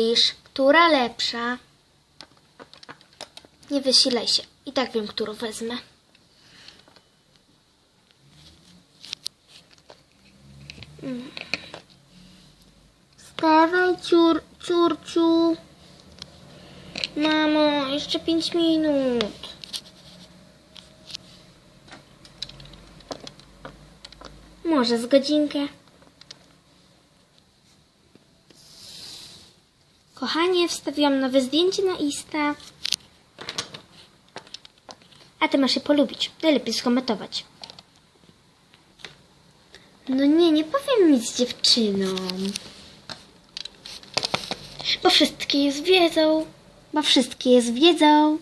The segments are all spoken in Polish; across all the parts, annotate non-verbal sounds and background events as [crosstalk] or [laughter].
Iż, która lepsza? Nie wysilaj się. I tak wiem, którą wezmę. Wstawaj, ciur, ciurciu. Mamo, jeszcze pięć minut. Może z godzinkę. Kochanie, wstawiłam nowe zdjęcie na Insta. A ty masz je polubić. Najlepiej skomentować. No nie, nie powiem nic dziewczynom. Bo wszystkie je zwiedzą. Bo wszystkie je zwiedzą.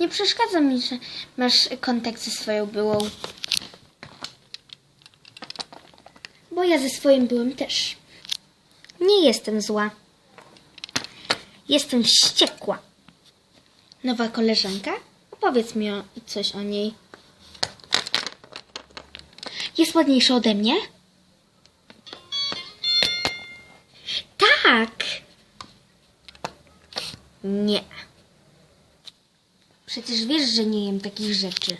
Nie przeszkadza mi, że masz kontakt ze swoją byłą. Bo ja ze swoim byłem też. Nie jestem zła. Jestem wściekła. Nowa koleżanka? Opowiedz mi o, coś o niej. Jest ładniejsza ode mnie? Tak. Nie. Przecież wiesz, że nie jem takich rzeczy.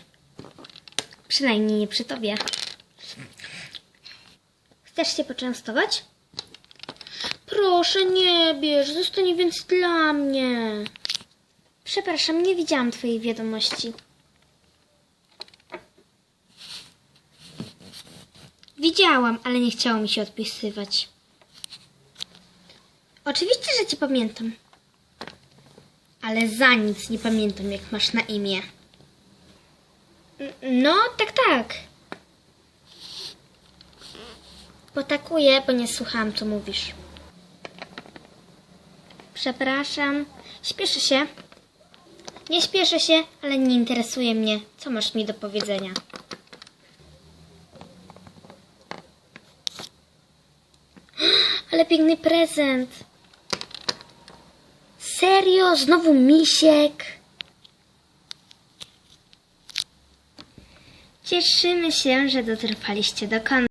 Przynajmniej nie przy tobie. Chcesz się poczęstować? Proszę, nie bierz, zostanie więc dla mnie. Przepraszam, nie widziałam twojej wiadomości. Widziałam, ale nie chciało mi się odpisywać. Oczywiście, że cię pamiętam. Ale za nic nie pamiętam, jak masz na imię. No, tak, tak. Potakuję, bo nie słuchałam, co mówisz. Przepraszam. Śpieszę się. Nie śpieszę się, ale nie interesuje mnie, co masz mi do powiedzenia. [gasps] Ale piękny prezent. Serio? Znowu misiek? Cieszymy się, że dotrwaliście do końca.